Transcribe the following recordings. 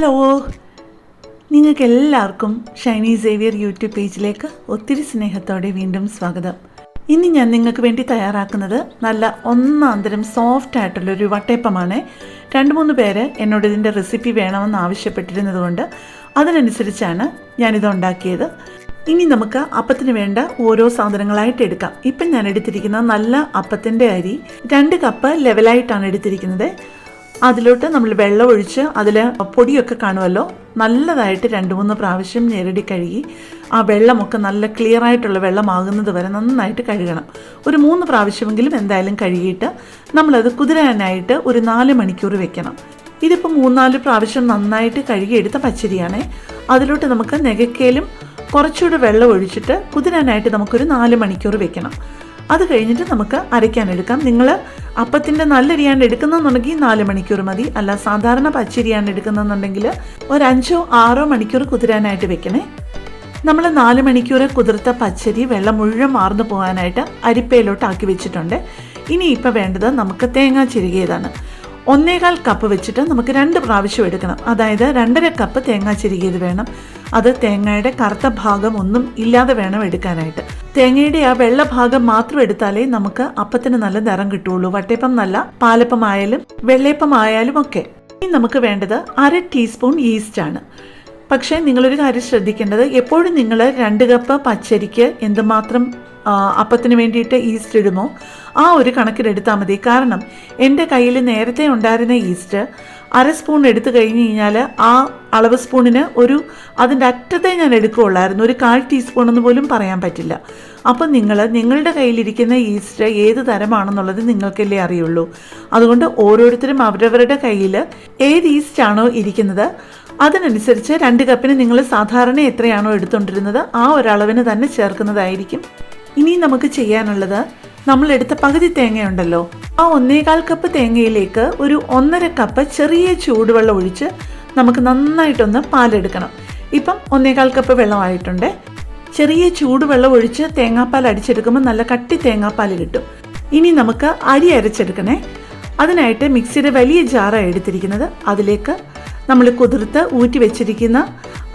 Hello നിങ്ങൾക്ക് എല്ലാവർക്കും Shiny Xavier YouTube പേജിലേക്ക് ഒത്തിരി സ്നേഹത്തോടെ വീണ്ടും സ്വാഗതം. ഇന്ന് ഞാൻ നിങ്ങൾക്ക് വേണ്ടി തയ്യാറാക്കുന്നത് നല്ല ഒന്നാന്തരം സോഫ്റ്റ് ആയിട്ടുള്ളൊരു വട്ടയപ്പമാണ്. രണ്ട് മൂന്ന് പേര് എന്നോട് ഇതിന്റെ റെസിപ്പി വേണമെന്ന് ആവശ്യപ്പെട്ടിരുന്നതുകൊണ്ട് അതിനനുസരിച്ചാണ് ഞാനിത് ഉണ്ടാക്കിയത്. ഇനി നമുക്ക് അപ്പത്തിന് വേണ്ട ഓരോ സാധനങ്ങളായിട്ട് എടുക്കാം. ഇപ്പം ഞാൻ എടുത്തിരിക്കുന്ന നല്ല അപ്പത്തിന്റെ അരി രണ്ട് കപ്പ് ലെവലായിട്ടാണ് എടുത്തിരിക്കുന്നത്. അതിലോട്ട് നമ്മൾ വെള്ളം ഒഴിച്ച് അതിൽ പൊടിയൊക്കെ കാണുമല്ലോ? നല്ലതായിട്ട് രണ്ട് മൂന്ന് പ്രാവശ്യം ഞെരടി കഴുകി ആ വെള്ളമൊക്കെ നല്ല ക്ലിയർ ആയിട്ടുള്ള വെള്ളമാകുന്നത് വരെ നന്നായിട്ട് കഴുകണം. ഒരു മൂന്ന് പ്രാവശ്യമെങ്കിലും എന്തായാലും കഴുകിയിട്ട് നമ്മളത് കുതിരാനായിട്ട് ഒരു നാല് മണിക്കൂർ വെക്കണം. ഇതിപ്പോൾ മൂന്നാൽ പ്രാവശ്യം നന്നായിട്ട് കഴുകിയെടുത്ത പച്ചരിയാണ്. അതിലോട്ട് നമുക്ക് നെകക്കേലും കുറച്ചുകൂടെ വെള്ളം ഒഴിച്ചിട്ട് കുതിരാനായിട്ട് നമുക്കൊരു നാല് മണിക്കൂർ വെക്കണം. അത് കഴിഞ്ഞിട്ട് നമുക്ക് അരയ്ക്കാനെടുക്കാം നിങ്ങൾ അപ്പത്തിന്റെ നല്ലരിയാണ്ട് എടുക്കുന്നതെന്നുണ്ടെങ്കിൽ നാല് മണിക്കൂർ മതി. അല്ല സാധാരണ പച്ചരിയാണ് എടുക്കുന്നതെന്നുണ്ടെങ്കിൽ ഒരു അഞ്ചോ ആറോ മണിക്കൂർ കുതിരാനായിട്ട് വെക്കണേ. നമ്മൾ നാല് മണിക്കൂർ കുതിർത്ത പച്ചരി വെള്ളം മുഴുവൻ മാർന്നു പോകാനായിട്ട് അരിപ്പയിലോട്ട് ആക്കി വെച്ചിട്ടുണ്ട്. ഇനി ഇപ്പോൾ വേണ്ടത് നമുക്ക് തേങ്ങ ചിരുകിയതാണ്. ഒന്നേകാൽ കപ്പ് വെച്ചിട്ട് നമുക്ക് രണ്ട് പ്രാവശ്യം എടുക്കണം. അതായത് രണ്ടര കപ്പ് തേങ്ങ ചിരുകിയത് വേണം. അത് തേങ്ങയുടെ കറുത്ത ഭാഗം ഒന്നും ഇല്ലാതെ വേണം എടുക്കാനായിട്ട്. തേങ്ങയുടെ ആ വെള്ള ഭാഗം മാത്രം എടുത്താലേ നമുക്ക് അപ്പത്തിന് നല്ല നിറം കിട്ടുള്ളൂ. വട്ടയപ്പം നല്ല പാലപ്പം ആയാലും വെള്ളയപ്പം ആയാലും ഒക്കെ. ഇനി നമുക്ക് വേണ്ടത് അര ടീസ്പൂൺ ഈസ്റ്റ് ആണ്. പക്ഷേ നിങ്ങളൊരു കാര്യം ശ്രദ്ധിക്കേണ്ടത് എപ്പോഴും നിങ്ങൾ രണ്ട് കപ്പ് പച്ചരിക്ക് എന്തുമാത്രം അപ്പത്തിന് വേണ്ടിയിട്ട് ഈസ്റ്റ് ഇടുമോ ആ ഒരു കണക്കിലെടുത്താൽ മതി. കാരണം എന്റെ കയ്യിൽ നേരത്തെ ഉണ്ടായിരുന്ന ഈസ്റ്റ് അര സ്പൂൺ എടുത്തു കഴിഞ്ഞ് കഴിഞ്ഞാൽ ആ അളവ് സ്പൂണിന് ഒരു അതിന്റെ അറ്റത്തെ ഞാൻ എടുക്കുകയുള്ളായിരുന്നു. ഒരു കാൽ ടീസ്പൂൺ എന്ന് പോലും പറയാൻ പറ്റില്ല. അപ്പം നിങ്ങൾ നിങ്ങളുടെ കയ്യിലിരിക്കുന്ന ഈസ്റ്റ് ഏത് തരമാണെന്നുള്ളത് നിങ്ങൾക്കല്ലേ അറിയുള്ളൂ. അതുകൊണ്ട് ഓരോരുത്തരും അവരവരുടെ കയ്യിൽ ഏത് ഈസ്റ്റ് ആണോ ഇരിക്കുന്നത് അതിനനുസരിച്ച് രണ്ട് കപ്പിന് നിങ്ങൾ സാധാരണ എത്രയാണോ എടുത്തുകൊണ്ടിരുന്നത് ആ ഒരളവിന് തന്നെ ചേർക്കുന്നതായിരിക്കും. ഇനി നമുക്ക് ചെയ്യാനുള്ളത് നമ്മൾ എടുത്ത പകുതി തേങ്ങയുണ്ടല്ലോ. ആ ഒന്നേകാൽ കപ്പ് തേങ്ങയിലേക്ക് ഒരു ഒന്നര കപ്പ് ചെറിയ ചൂടുവെള്ളം ഒഴിച്ച് നമുക്ക് നന്നായിട്ടൊന്ന് പാലെടുക്കണം. ഇപ്പം ഒന്നേകാൽ കപ്പ് വെള്ളമായിട്ടുണ്ട്. ചെറിയ ചൂടുവെള്ളം ഒഴിച്ച് തേങ്ങാപ്പാൽ അടിച്ചെടുക്കുമ്പോൾ നല്ല കട്ടി തേങ്ങാപ്പാൽ കിട്ടും. ഇനി നമുക്ക് അരി അരച്ചെടുക്കണേ. അതിനായിട്ട് മിക്സിയുടെ വലിയ ജാറാണ് എടുത്തിരിക്കുന്നത്. അതിലേക്ക് നമ്മൾ കുതിർത്ത് ഊറ്റി വെച്ചിരിക്കുന്ന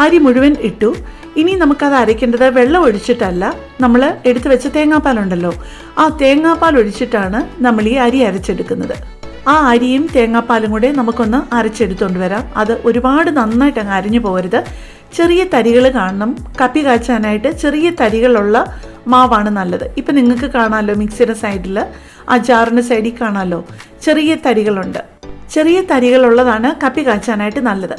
അരി മുഴുവൻ ഇട്ടു. ഇനി നമുക്കത് അരയ്ക്കേണ്ടത് വെള്ളം ഒഴിച്ചിട്ടല്ല നമ്മൾ എടുത്തു വെച്ച തേങ്ങാപ്പാലുണ്ടല്ലോ. ആ തേങ്ങാപ്പാൽ ഒഴിച്ചിട്ടാണ് നമ്മൾ ഈ അരി അരച്ചെടുക്കുന്നത്. ആ അരിയും തേങ്ങാപ്പാലും കൂടെ നമുക്കൊന്ന് അരച്ചെടുത്തുകൊണ്ട് വരാം. അത് ഒരുപാട് നന്നായിട്ട് അങ്ങ് അരിഞ്ഞു പോകരുത്. ചെറിയ തരികൾ കാണണം. കപ്പി കാച്ചാനായിട്ട് ചെറിയ തരികളുള്ള മാവാണ് നല്ലത്. ഇപ്പം നിങ്ങൾക്ക് കാണാമല്ലോ മിക്സിയുടെ സൈഡിൽ ആ ജാറിന്റെ സൈഡിൽ കാണാമല്ലോ ചെറിയ തരികളുണ്ട്. ചെറിയ തരികളുള്ളതാണ് കപ്പി കാച്ചാനായിട്ട് നല്ലത്.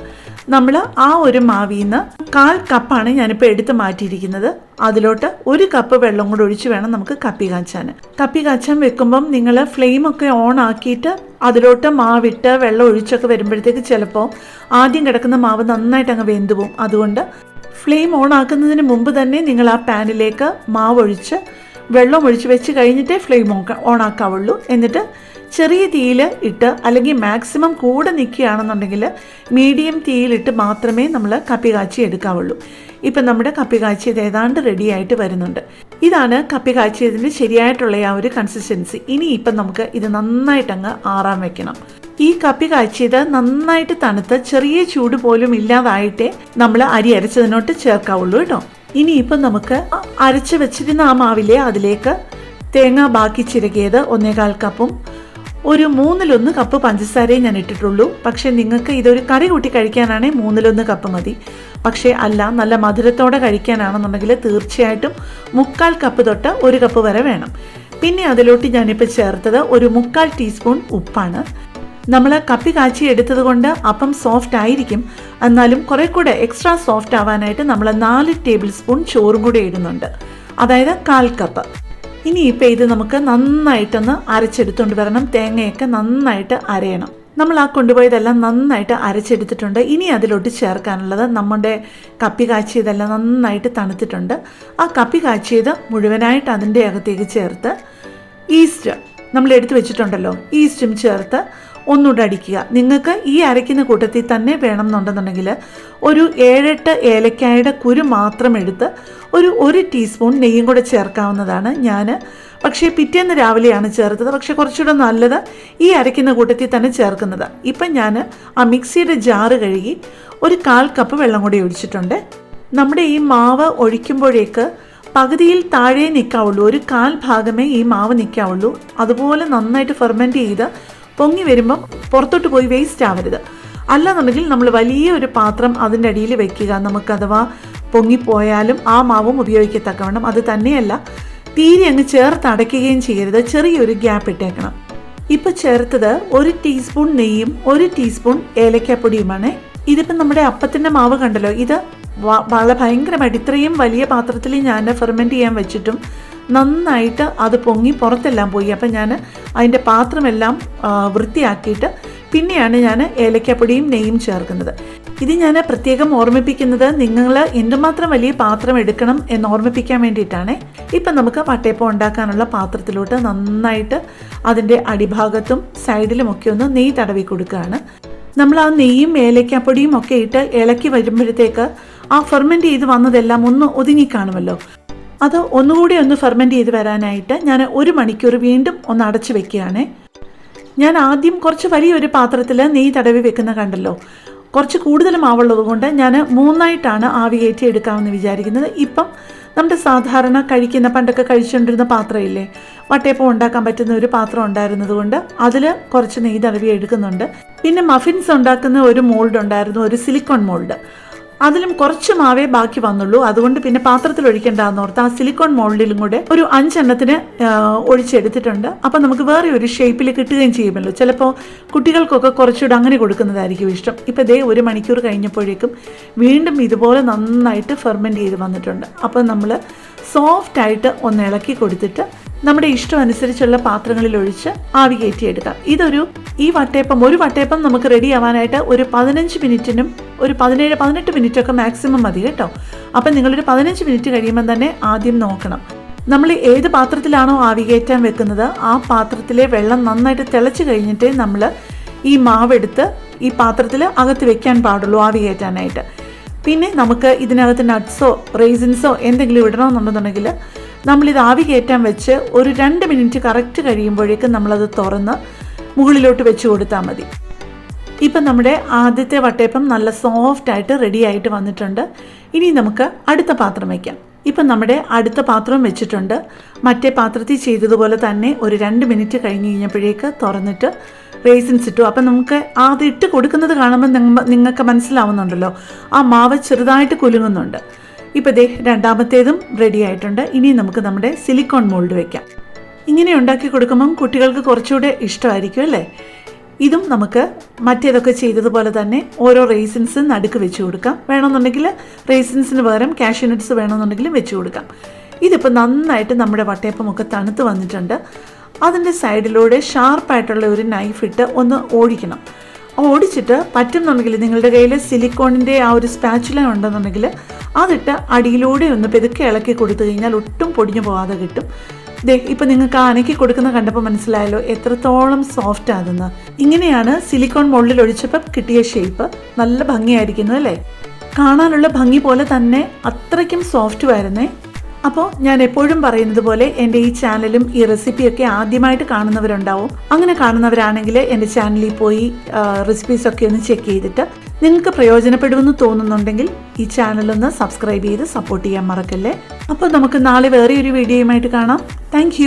നമ്മൾ ആ ഒരു മാവിൽ നിന്ന് കാൽ കപ്പാണ് ഞാനിപ്പോൾ എടുത്ത് മാറ്റിയിരിക്കുന്നത്. അതിലോട്ട് ഒരു കപ്പ് വെള്ളം കൂടെ ഒഴിച്ച് വേണം നമുക്ക് കപ്പി കാച്ചാൻ കപ്പി കാച്ചാൻ വെക്കുമ്പം നിങ്ങൾ ഫ്ലെയിമൊക്കെ ഓൺ ആക്കിയിട്ട് അതിലോട്ട് മാവിട്ട് വെള്ളം ഒഴിച്ചൊക്കെ വരുമ്പോഴത്തേക്ക് ചിലപ്പോൾ ആദ്യം കിടക്കുന്ന മാവ് നന്നായിട്ട് അങ്ങ് വെന്തു പോകും അതുകൊണ്ട് ഫ്ലെയിം ഓൺ ആക്കുന്നതിന് മുമ്പ് തന്നെ നിങ്ങൾ ആ പാനിലേക്ക് മാവ് ഒഴിച്ച് വെള്ളം ഒഴിച്ച് വെച്ച് കഴിഞ്ഞിട്ടേ ഫ്ലെയിം ഓൺ ആക്കാവുള്ളൂ. എന്നിട്ട് ചെറിയ തീയിൽ ഇട്ട് അല്ലെങ്കിൽ മാക്സിമം കൂടെ നിൽക്കുകയാണെന്നുണ്ടെങ്കിൽ മീഡിയം തീയിലിട്ട് മാത്രമേ നമ്മൾ കപ്പി കാച്ചി എടുക്കാവുള്ളൂ. ഇപ്പം നമ്മുടെ കപ്പി കാച്ചിയത് ഏതാണ്ട് റെഡി ആയിട്ട് വരുന്നുണ്ട്. ഇതാണ് കപ്പി കാച്ചിയതിന്റെ ശരിയായിട്ടുള്ള ആ ഒരു കൺസിസ്റ്റൻസി ഇനി ഇപ്പം നമുക്ക് ഇത് നന്നായിട്ടങ്ങ് ആറാൻ വെക്കണം. ഈ കപ്പി കാച്ചിയത് നന്നായിട്ട് തണുത്ത് ചെറിയ ചൂട് പോലും ഇല്ലാതായിട്ടേ നമ്മൾ അരി അരച്ചതിനോട്ട് ചേർക്കാവുള്ളൂ കേട്ടോ. ഇനിയിപ്പം നമുക്ക് അരച്ച് വെച്ചിരുന്ന ആ മാവിലെ അതിലേക്ക് തേങ്ങ ബാക്കി ചിരകിയത് ഒന്നേകാൽ കപ്പും ഒരു മൂന്നിലൊന്ന് കപ്പ് പഞ്ചസാരയും ഞാൻ ഇട്ടിട്ടുള്ളൂ. പക്ഷെ നിങ്ങൾക്ക് ഇതൊരു കറി കൂട്ടി കഴിക്കാനാണെങ്കിൽ മൂന്നിലൊന്ന് കപ്പ് മതി. പക്ഷേ അല്ല നല്ല മധുരത്തോടെ കഴിക്കാനാണെന്നുണ്ടെങ്കിൽ തീർച്ചയായിട്ടും മുക്കാൽ കപ്പ് തൊട്ട് ഒരു കപ്പ് വരെ വേണം. പിന്നെ അതിലോട്ട് ഞാനിപ്പോൾ ചേർത്തത് ഒരു മുക്കാൽ ടീസ്പൂൺ ഉപ്പാണ്. നമ്മൾ കപ്പി കാച്ചി എടുത്തത് കൊണ്ട് അപ്പം സോഫ്റ്റ് ആയിരിക്കും. എന്നാലും കുറെ കൂടെ എക്സ്ട്രാ സോഫ്റ്റ് ആവാനായിട്ട് നമ്മൾ നാല് ടേബിൾ സ്പൂൺ ചോറും കൂടെ ഇടുന്നുണ്ട്. അതായത് കാൽ കപ്പ്. ഇനി ഇപ്പം ഇത് നമുക്ക് നന്നായിട്ടൊന്ന് അരച്ചെടുത്തുകൊണ്ട് വരണം. തേങ്ങയൊക്കെ നന്നായിട്ട് അരയണം. നമ്മൾ ആ കൊണ്ടുപോയതെല്ലാം നന്നായിട്ട് അരച്ചെടുത്തിട്ടുണ്ട്. ഇനി അതിലോട്ട് ചേർക്കാനുള്ളത് നമ്മുടെ കപ്പി കാച്ചിയതെല്ലാം നന്നായിട്ട് തണുത്തിട്ടുണ്ട്. ആ കപ്പി കാച്ചിയത് മുഴുവനായിട്ട് അതിന്റെ അകത്തേക്ക് ചേർത്ത് ഈസ്റ്റ് നമ്മൾ എടുത്തു വെച്ചിട്ടുണ്ടല്ലോ ഈസ്റ്റും ചേർത്ത് ഒന്നുകൂടെ അടിക്കുക. നിങ്ങൾക്ക് ഈ അരയ്ക്കുന്ന കൂട്ടത്തിൽ തന്നെ വേണം എന്നുണ്ടെന്നുണ്ടെങ്കിൽ ഒരു ഏഴെട്ട് ഏലക്കായുടെ കുരു മാത്രം എടുത്ത് ഒരു ഒരു ടീസ്പൂൺ നെയ്യും കൂടെ ചേർക്കാവുന്നതാണ് ഞാൻ. പക്ഷേ പിറ്റേന്ന് രാവിലെയാണ് ചേർത്തത്. പക്ഷേ കുറച്ചുകൂടെ നല്ലത് ഈ അരയ്ക്കുന്ന കൂട്ടത്തിൽ തന്നെ ചേർക്കുന്നത്. ഇപ്പം ഞാൻ ആ മിക്സിയുടെ ജാറ് കഴുകി ഒരു കാൽ കപ്പ് വെള്ളം കൂടി ഒഴിച്ചിട്ടുണ്ട്. നമ്മുടെ ഈ മാവ് ഒഴിക്കുമ്പോഴേക്ക് പകുതിയിൽ താഴെ നിൽക്കാവുള്ളൂ. ഒരു കാൽ ഭാഗമേ ഈ മാവ് നിൽക്കാവുള്ളൂ. അതുപോലെ നന്നായിട്ട് ഫെർമെന്റ് ചെയ്ത് പൊങ്ങി വരുമ്പം പുറത്തോട്ട് പോയി വേസ്റ്റ് ആവരുത്. അല്ലാന്നുണ്ടെങ്കിൽ നമ്മൾ വലിയ ഒരു പാത്രം അതിന്റെ അടിയിൽ വെക്കുക. നമുക്ക് അഥവാ പൊങ്ങിപ്പോയാലും ആ മാവും ഉപയോഗിക്കത്തക്കവണ്ണം. അത് തന്നെയല്ല തീരെ അങ്ങ് ചേർത്ത് അടയ്ക്കുകയും ചെയ്യരുത്. ചെറിയൊരു ഗ്യാപ്പ് ഇട്ടേക്കണം. ഇപ്പൊ ചേർത്തത് ഒരു ടീസ്പൂൺ നെയ്യും ഒരു ടീസ്പൂൺ ഏലക്കാപ്പൊടിയുമാണ്. ഇതിപ്പം നമ്മുടെ അപ്പത്തിന്റെ മാവ് കണ്ടല്ലോ. ഇത് വളരെ ഭയങ്കരമായിട്ട് ഇത്രയും വലിയ പാത്രത്തിൽ ഞാൻ ഫെർമെന്റ് ചെയ്യാൻ വെച്ചിട്ടും നന്നായിട്ട് അത് പൊങ്ങി പുറത്തെല്ലാം പോയി. അപ്പം ഞാൻ അതിന്റെ പാത്രമെല്ലാം വൃത്തിയാക്കിയിട്ട് പിന്നെയാണ് ഞാൻ ഏലക്കപ്പൊടിയും നെയ്യും ചേർക്കുന്നത്. ഇത് ഞാൻ പ്രത്യേകം ഓർമ്മിപ്പിക്കുന്നത് നിങ്ങൾ എന്തുമാത്രം വലിയ പാത്രം എടുക്കണം എന്ന് ഓർമ്മിപ്പിക്കാൻ വേണ്ടിയിട്ടാണ്. ഇപ്പം നമുക്ക് വട്ടയപ്പം ഉണ്ടാക്കാനുള്ള പാത്രത്തിലോട്ട് നന്നായിട്ട് അതിന്റെ അടിഭാഗത്തും സൈഡിലുമൊക്കെ ഒന്ന് നെയ്യ് തടവി കൊടുക്കുകയാണ്. നമ്മൾ ആ നെയ്യും ഏലക്കാപ്പൊടിയും ഒക്കെ ഇട്ട് ഇളക്കി വരുമ്പോഴത്തേക്ക് ആ ഫെർമെന്റ് ചെയ്ത് വന്നതെല്ലാം ഒന്ന് ഒതുങ്ങിക്കാണുമല്ലോ അത് ഒന്നുകൂടി ഒന്ന് ഫെർമെന്റ് ചെയ്ത് വരാനായിട്ട് ഞാൻ ഒരു മണിക്കൂർ വീണ്ടും ഒന്ന് അടച്ചു വെക്കുകയാണ്. ഞാൻ ആദ്യം കുറച്ച് വലിയൊരു പാത്രത്തിൽ നെയ്യ് തടവി വെക്കുന്ന കണ്ടല്ലോ. കുറച്ച് കൂടുതൽ മാവുള്ളത് കൊണ്ട് ഞാൻ മൂന്നായിട്ടാണ് ആവി കയറ്റി എടുക്കാമെന്ന് വിചാരിക്കുന്നത്. ഇപ്പം നമ്മുടെ സാധാരണ കഴിക്കുന്ന പണ്ടൊക്കെ കഴിച്ചുകൊണ്ടിരുന്ന പാത്രമില്ലേ? വട്ടയപ്പം ഉണ്ടാക്കാൻ പറ്റുന്ന ഒരു പാത്രം ഉണ്ടായിരുന്നത് കൊണ്ട് അതിൽ കുറച്ച് നെയ്യ് തടവി എടുക്കുന്നുണ്ട്. പിന്നെ മഫിൻസ് ഉണ്ടാക്കുന്ന ഒരു മോൾഡ് ഉണ്ടായിരുന്നു ഒരു സിലിക്കോൺ മോൾഡ് അതിലും കുറച്ച് മാവേ ബാക്കി വന്നുള്ളൂ. അതുകൊണ്ട് പിന്നെ പാത്രത്തിൽ ഒഴിക്കേണ്ടെന്ന് ഓർത്ത് ആ സിലിക്കോൺ മോൾഡിലും കൂടെ ഒരു അഞ്ചെണ്ണത്തിന് ഒഴിച്ചെടുത്തിട്ടുണ്ട്. അപ്പം നമുക്ക് വേറെ ഒരു ഷേപ്പിൽ കിട്ടുകയും ചെയ്യുമല്ലോ. ചിലപ്പോൾ കുട്ടികൾക്കൊക്കെ കുറച്ചുകൂടെ അങ്ങനെ കൊടുക്കുന്നതായിരിക്കും ഇഷ്ടം. ഇപ്പം ദേ ഒരു മണിക്കൂർ കഴിഞ്ഞപ്പോഴേക്കും വീണ്ടും ഇതുപോലെ നന്നായിട്ട് ഫെർമെന്റ് ചെയ്ത് വന്നിട്ടുണ്ട്. അപ്പം നമ്മൾ സോഫ്റ്റ് ആയിട്ട് ഒന്ന് ഇളക്കി കൊടുത്തിട്ട് നമ്മുടെ ഇഷ്ടം അനുസരിച്ചുള്ള പാത്രങ്ങളിൽ ഒഴിച്ച് ആവി കയറ്റിയെടുക്കാം. ഇതൊരു ഈ വട്ടയപ്പം ഒരു വട്ടയപ്പം നമുക്ക് റെഡി ആവാനായിട്ട് ഒരു പതിനഞ്ച് മിനിറ്റിനും ഒരു പതിനേഴ് പതിനെട്ട് മിനിറ്റ് ഒക്കെ മാക്സിമം മതി കേട്ടോ. അപ്പം നിങ്ങളൊരു പതിനഞ്ച് മിനിറ്റ് കഴിയുമ്പോൾ തന്നെ ആദ്യം നോക്കണം. നമ്മൾ ഏത് പാത്രത്തിലാണോ ആവി കയറ്റാൻ വെക്കുന്നത് ആ പാത്രത്തിലെ വെള്ളം നന്നായിട്ട് തിളച്ച് കഴിഞ്ഞിട്ട് നമ്മൾ ഈ മാവെടുത്ത് ഈ പാത്രത്തിൽ അകത്ത് വെക്കാൻ പാടുള്ളൂ ആവി കയറ്റാനായിട്ട്. പിന്നെ നമുക്ക് ഇതിനകത്ത് നട്ട്സോ റേസിൻസോ എന്തെങ്കിലും ഇടണമെന്നുണ്ടെന്നുണ്ടെങ്കിൽ നമ്മളിത് ആവി കയറ്റാൻ വെച്ച് ഒരു രണ്ട് മിനിറ്റ് കറക്റ്റ് കഴിയുമ്പോഴേക്കും നമ്മളത് തുറന്ന് മുകളിലോട്ട് വെച്ച് കൊടുത്താൽ മതി. ഇപ്പം നമ്മുടെ ആദ്യത്തെ വട്ടയപ്പം നല്ല സോഫ്റ്റ് ആയിട്ട് റെഡി ആയിട്ട് വന്നിട്ടുണ്ട്. ഇനി നമുക്ക് അടുത്ത പാത്രം വയ്ക്കാം ഇപ്പം നമ്മുടെ അടുത്ത പാത്രം വെച്ചിട്ടുണ്ട്. മറ്റേ പാത്രത്തിൽ ചെയ്തതുപോലെ തന്നെ ഒരു രണ്ട് മിനിറ്റ് കഴിഞ്ഞ് കഴിഞ്ഞപ്പോഴേക്ക് തുറന്നിട്ട് റേസിൻസ് ഇട്ടു. അപ്പം നമുക്ക് അത് ഇട്ട് കൊടുക്കുന്നത് കാണുമ്പോൾ നിങ്ങൾക്ക് മനസ്സിലാവുന്നുണ്ടല്ലോ. ആ മാവ് ചെറുതായിട്ട് കുലുങ്ങുന്നുണ്ട്. ഇപ്പം ദേ രണ്ടാമത്തേതും റെഡി ആയിട്ടുണ്ട്. ഇനി നമുക്ക് നമ്മുടെ സിലിക്കോൺ മോൾഡ് വയ്ക്കാം ഇങ്ങനെ ഉണ്ടാക്കി കൊടുക്കുമ്പം കുട്ടികൾക്ക് കുറച്ചുകൂടെ ഇഷ്ടമായിരിക്കും അല്ലേ? ഇതും നമുക്ക് മറ്റേതൊക്കെ ചെയ്തതുപോലെ തന്നെ ഓരോ റേസിൻസ് നടുക്ക് വെച്ച് കൊടുക്കാം. വേണമെന്നുണ്ടെങ്കിൽ റേസിൻസിന് പകരം കാഷ്യൂനട്ട്സ് വേണമെന്നുണ്ടെങ്കിലും വെച്ച് കൊടുക്കാം. ഇതിപ്പോൾ നന്നായിട്ട് നമ്മുടെ വട്ടയപ്പമൊക്കെ തണുത്ത് വന്നിട്ടുണ്ട്. അതിന്റെ സൈഡിലൂടെ ഷാർപ്പായിട്ടുള്ള ഒരു നൈഫ് ഇട്ട് ഒന്ന് ഓടിക്കണം. ഓടിച്ചിട്ട് പറ്റുന്നുണ്ടെങ്കിൽ നിങ്ങളുടെ കയ്യിൽ സിലിക്കോണിന്റെ ആ ഒരു സ്പാച്ചുല ഉണ്ടെന്നുണ്ടെങ്കിൽ അതിട്ട് അടിയിലൂടെ ഒന്ന് പെതുക്കെ ഇളക്കി കൊടുത്തു കഴിഞ്ഞാൽ ഒട്ടും പൊടിഞ്ഞു പോകാതെ കിട്ടും. ദേ ഇപ്പം നിങ്ങൾക്ക് ആ അനക്കി കൊടുക്കുന്ന കണ്ടപ്പോൾ മനസ്സിലായല്ലോ എത്രത്തോളം സോഫ്റ്റ് ആകുന്ന. ഇങ്ങനെയാണ് സിലിക്കോൺ മുകളിൽ ഒഴിച്ചപ്പം കിട്ടിയ ഷേപ്പ് നല്ല ഭംഗിയായിരിക്കുന്നു അല്ലേ? കാണാനുള്ള ഭംഗി പോലെ തന്നെ അത്രയ്ക്കും സോഫ്റ്റ് ആയിരുന്നേ അപ്പോൾ ഞാൻ എപ്പോഴും പറയുന്നത് പോലെ എന്റെ ഈ ചാനലും ഈ റെസിപ്പിയൊക്കെ ആദ്യമായിട്ട് കാണുന്നവരുണ്ടാവും. അങ്ങനെ കാണുന്നവരാണെങ്കിൽ എന്റെ ചാനലിൽ പോയി റെസിപ്പീസൊക്കെ ഒന്ന് ചെക്ക് ചെയ്തിട്ട് നിങ്ങൾക്ക് പ്രയോജനപ്പെടുമെന്ന് തോന്നുന്നുണ്ടെങ്കിൽ ഈ ചാനലൊന്ന് സബ്സ്ക്രൈബ് ചെയ്ത് സപ്പോർട്ട് ചെയ്യാൻ മറക്കല്ലേ? അപ്പോൾ നമുക്ക് നാളെ വേറെ ഒരു വീഡിയോയുമായിട്ട് കാണാം. താങ്ക്